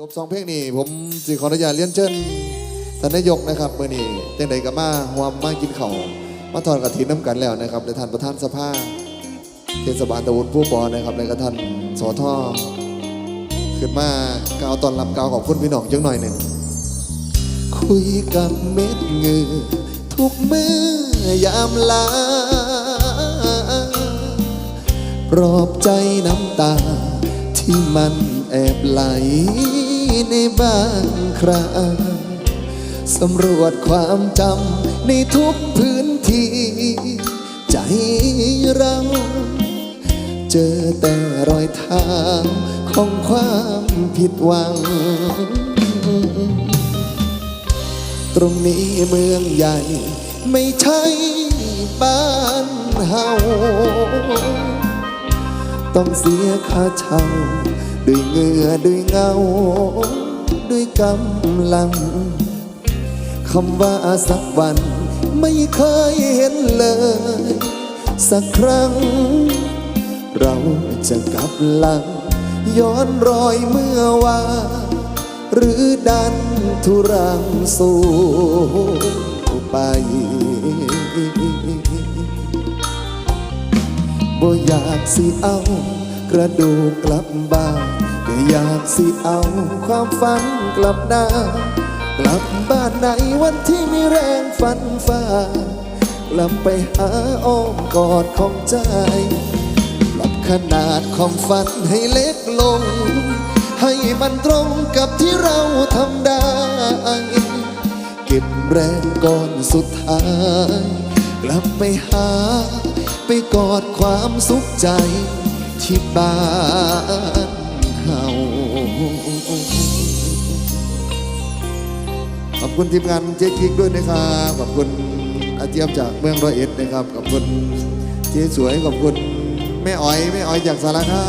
จบสองเพลงนี้ผมสิขออนุญาตเลี้ยนเชิญท่านนายกนะครับเมื่อนี้เต้นใดกับมาหวมมากินเขาวมาทอดกระถินน้ำกันแล้วนะครับและท่านประธานสภาเทศบาลตะวันผู้ปอนะครับและก็ท่านสอท่อขึ้นมากล่าวตอนรับกล่าวขอบคุณพี่น้องจังหน่อยหนึ่งคุยกับเม็ดเงือทุกมือยามลาปลอบใจน้ำตาที่มันแอบไหล ในบางคราสำรวจความจำในทุกพื้นที่ ใจเรา เจอแต่รอยเท้าของความผิดหวัง ตรงนี้เมืองใหญ่ ไม่ใช่บ้านเฮาต้องเสียค่าเช่า ด้วยเงือด้วยเงา ด้วยกำลังคำว่าสักวันไม่เคยเห็นเลย สักครั้ง เราจะกลับหลัง ย้อนรอยเมื่อวานหรือดันทุรังสู่ไปบ่อยากสิเอา กระดูกกลับบ้านแต่อยากสิเอาความฝันกลับหน้ากลับบ้านในวันที่มีแรงฝันฝ่ากลับไปหาอ้อมกอดของใจปรับขนาดของฝันให้เล็กลง ให้มันตรงกับที่เราทำได้ เก็บแรงก่อนสุดท้าย กลับไปหา ไปกอดความสุขใจ ที่บ้านเฮาขอบคุณทีมงานเจ๊กิ๊กด้วยนะครับขอบคุณอาเจียมจากเมืองร้อยเอ็ดนะครับขอบคุณเจ๊สวยขอบคุณแม่อ้อยแม่อ้อยจากสารคา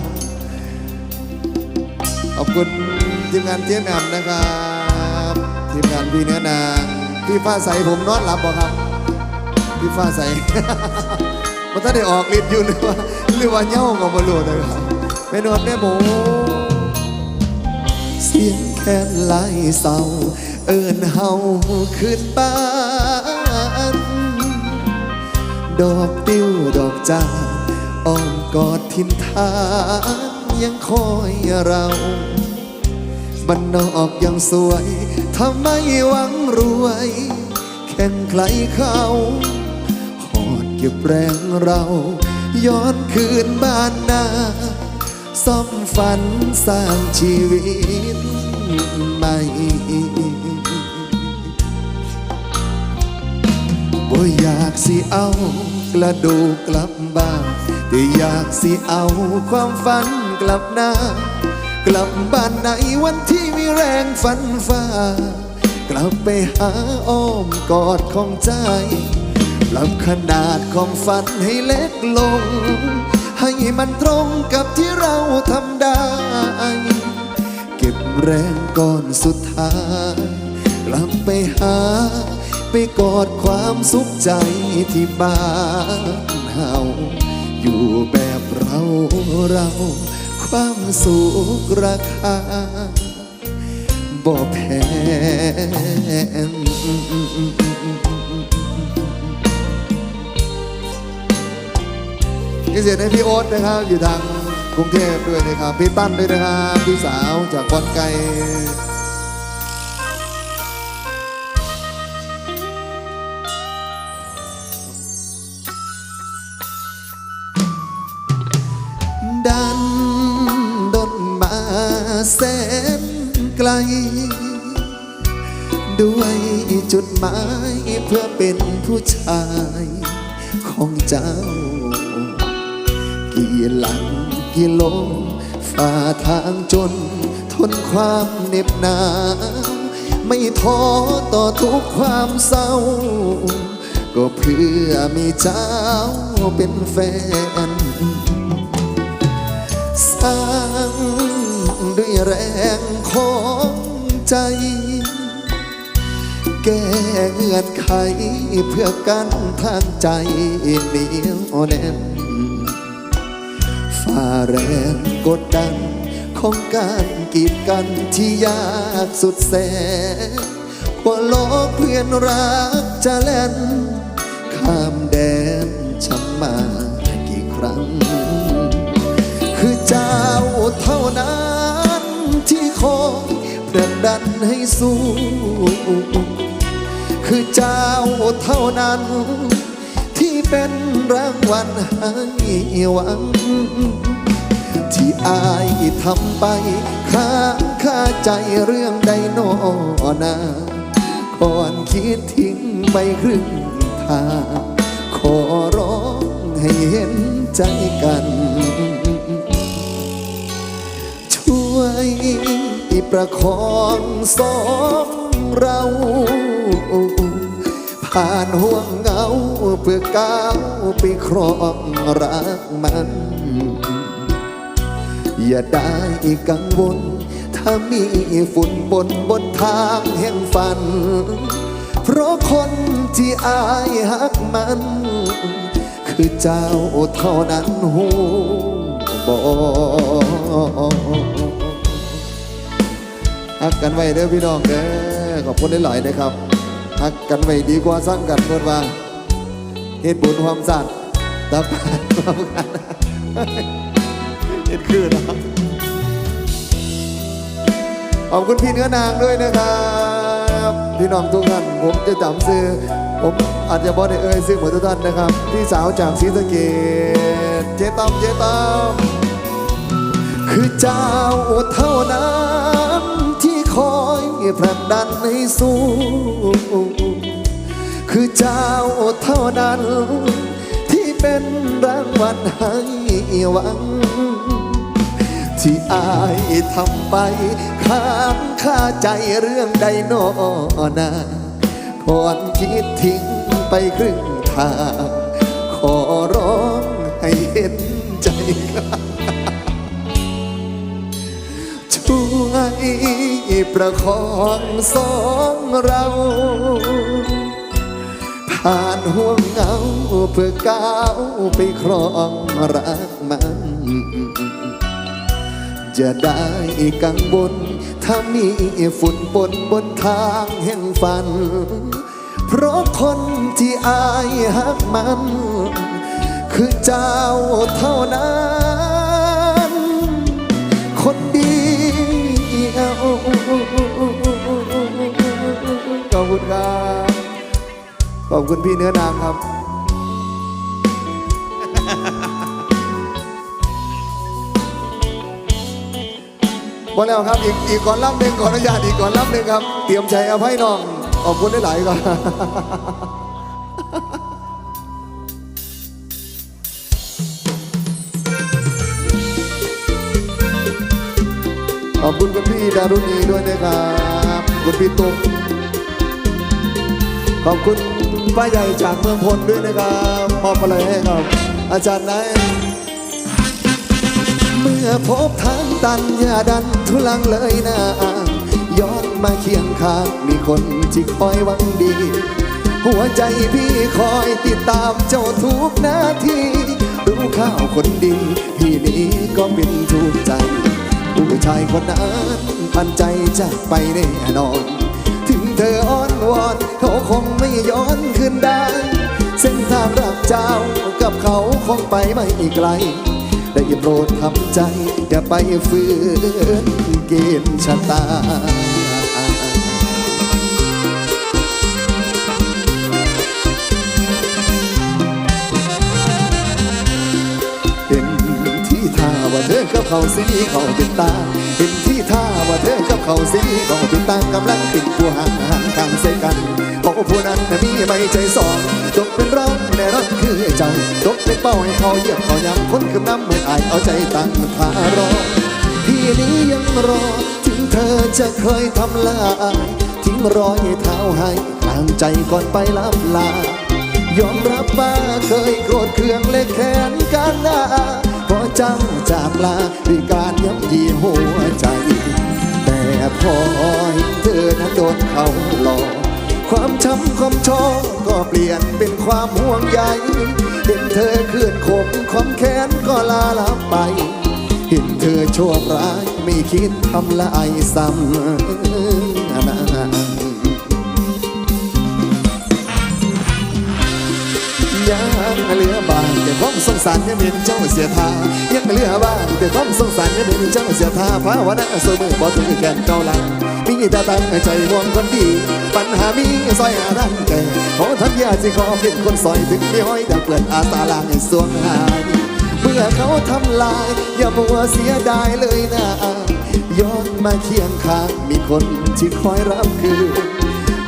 มขอบคุณทีมงานเจ๊แหม่มนะครับทีมงานพี่เนื้อนางพี่ฟ้าใสผมนอนหลับบ่ครับพี่ฟ้าใสมันถ้าได้ออกฤทธิ์อยู่หรือว่า หรือว่าเน่าก็มาลูเลยครับแม่นวดแม่หมูเสียงแค่ลายเศร้า เอินเฮาขึ้นบ้าน ดอกติ้วดอกจานอ้อมกอดทินทานยังคอยเราบ้านนอกยังสวยทำไมหวังรวย แข่งใครเขาหอดเก็บแรงเรา ย้อนคืนบ้านนาซ่อมฝันสร้างชีวิตใหม่บ่อยากสิเอากระดูกกลับบ้านแต่อยากสิเอาความฝันกลับหน้ากลับบ้านในวันที่มีแรงฝันฝ่ากลับไปหาอ้อมกอดของใจ ปรับขนาดของฝันให้เล็กลง ให้มันตรงกับที่เราทำได้ เก็บแรงก่อนสุดท้ายกลับไปหา ไปกอดความสุขใจที่บ้านเฮาอยู่แบบเราเรา ความสุขราคาบ่แพง พิเศษให้พี่โอ๊ตนะครับ อยู่ทางกรุงเทพด้วยนะครับพี่ตั้นด้วยนะครับพี่สาวจากบอนไกลดันดนมาแสนไกล ด้วยจุดหมายเพื่อเป็นผู้ชายของเจ้า กี่หลังกี่ลมฝ่าทางจน ทนความเหน็บหนาวไม่ท้อต่อทุกความเศร้า ก็เพื่อมีเจ้าเป็นแฟน สร้างด้วยแรงของใจ แก้เงื่อนไขเพื่อกันทางใจเหนียวแน่น ฝ่าแรงกดดัน ของการกีดกันที่ยากสุดแสนกว่าโลกเพื่อนรักจะเล่น ข้ามแดนช้ำมากี่ครั้ง คือเจ้าเท่านั้นที่คอยผลักดันให้สู้ คือเจ้าเท่านั้น เป็นรางวัลให้หวัง ที่อายทำไปค้างคาใจเรื่องใดโนอนาก่อนคิดทิ้งไปครึ่งทาง ขอร้องให้เห็นใจกัน ช่วยประคองสองเรา ผ่านห่วงเหงาเพื่อก้าวไปครองรักมัน อย่าได้กังวล ถ้ามีฝุ่นบนบนทางแห่งฝัน เพราะคนที่อายหักมัน คือเจ้าเท่านั้นหูบอกฮักกันไว้เด้อพี่น้องเด้อขอบคุณหลายๆนะครับ ฮักกันไว้ดีกว่าสร้างกันเพื่อนว่าเหตุบุญความสัตย์ตาปาดความกันเห็นคือนะขอบคุณพี่เนื้อนางด้วยนะครับ พี่น้องทุกท่านผมจะจำซื้อ ผมอาจจะบอได้เอ่ยซื้อเหมือนทุกท่านนะครับ พี่สาวจากศรีสะเกดเจ๊ต้อมเจ๊ต้อมคือเจ้าเท่านั้น ผลักดันให้สู้ คือเจ้าเท่านั้น ที่เป็นรางวัลให้หวัง ที่อายทำไปค้างคาใจเรื่องใดโนอนาก่อนคิดทิ้งไปครึ่งทาง ขอร้องให้เห็นใจกัน ประคองสองเรา ผ่านห่วงเหงาเพื่อก้าวไปครองรักมัน จะได้กังวลถ้ามีฝุ่นบนบนทางแห่งฝัน เพราะคนที่อายหักมัน คือเจ้าเท่านั้น ครับขอบคุณพี่เนื้อนางครับหมดแล้วครับ อีกอีกก่อนลำหนึ่งก่อนอนุญาตอีกก่อนลำหนึ่งครับ เตรียมใจเอาให้น้อง ขอบคุณได้หลายก่อนขอบคุณคุณพี่ดารุณีด้วยนะครับ คุณพี่ตุ๊ก ขอบคุณป้าใหญ่จากเมืองพลด้วยนะครับมอบอะไรให้กับอาจารย์นายเมื่อพบทางตันอย่าดันทุลังเลยนะย้อนมาเคียงข้างมีคนที่คอยหวังดี หัวใจพี่คอยติดตามเจ้าทุกนาทีรู้ข่าวคนดีพี่นี้ก็เป็นทุกใจผู้ชายคนนั้นปันใจจะไปแน่นอน เธออ้อนวอนเขาคงไม่ย้อนคืนได้ เส้นทางรักเจ้ากับเขาคงไปไม่ไกลได้โปรดทำใจ อย่าไปฝืนเกณฑ์ชะตา เขาสีเขาเป็นตาเป็นที่ท่าว่าเธอกับเขาสีเขาเป็นตากำลังติดผู้ห่างห่างทางเส้กันโอ้ผู้นั้นมีไม่ใจสองตกเป็นร้องแน่รักคือเจ้าตกเป็นเป้าให้เขาเหยียบเขายำคนคือน้ำเหมือนอายเอาใจตั้งทารอพี่นี้ยังรอ ถึงเธอจะเคยทำลายทิ้งรอยเท้าให้กลางใจก่อนไปลับลายอมรับว่าเคยโกรธเคืองและแค้นกันนาเพราะ เจ้าจากลาด้วยการย้ำยีหัวใจ แต่พอเห็นเธอนั้นโดนเขาหลอกความช้ำความชอกก็เปลี่ยนเป็นความห่วงใยเห็นเธอเคลื่อนขมความแค้นก็ลาลับไป เห็นเธอโชคร้ายไม่คิดทำลายซ้ำนะยังเหลือบ แต่ความสงสารยังเป็นเจ้าเสียท่ายังเหลือบ้างแต่ความสงสารยังเป็นเจ้าเสียท่าภาวนาสมือบ่ถึงแก่นเก่าลังมีแต่ตั้งใจห่วงคนดี ปัญหามีซอยหาดันแก่ขอทักยาสิขอเป็นคนซอยถึงไม่ห้อยดังเปิดอาสาลางสวงหายเมื่อเขาทำลาย อย่ามัวเสียดายเลยนะย้อนมาเคียงข้างมีคนที่คอยรับคืน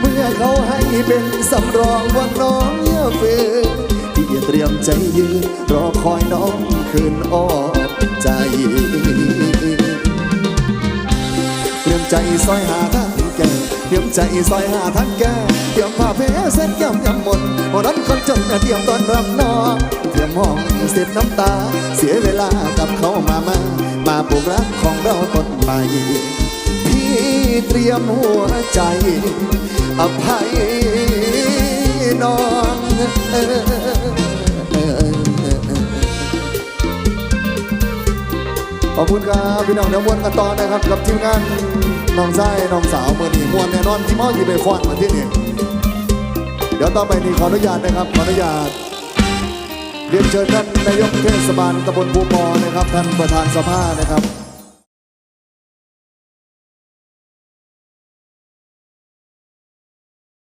เมื่อเขาให้เป็นสำรองว่าน้องเยื่อเฟื่ เตรียมใจยืนรอคอยน้องคืนออกใจ เตรียมใจซอยหาทางแก่เตรียมใจซอยหาทางแก่เตรียมผ้าแพ้เส้นยำยำหมดหมดนั้นคนจนเตรียมตอนรับน้องเตรียมห้องเสร็จน้ำตา เสียเวลากับเขามามามาปลูกรักของเราต้นใหม่พี่เตรียมหัวใจอภัยน้อง ขอบคุณครับพี่น้องเดี๋ยวมวนกันต่อนะครับกับทีมงานน้องชายน้องสาวเมื่อนี้มวนแน่นอนที่มออยู่ในควอนมาที่นี่เดี๋ยวต่อไปนี้ขออนุญาตนะครับขออนุญาตเรียนเชิญท่านนายกเทศบาลตำบลภูมอนะครับท่านประธานสภานะครับ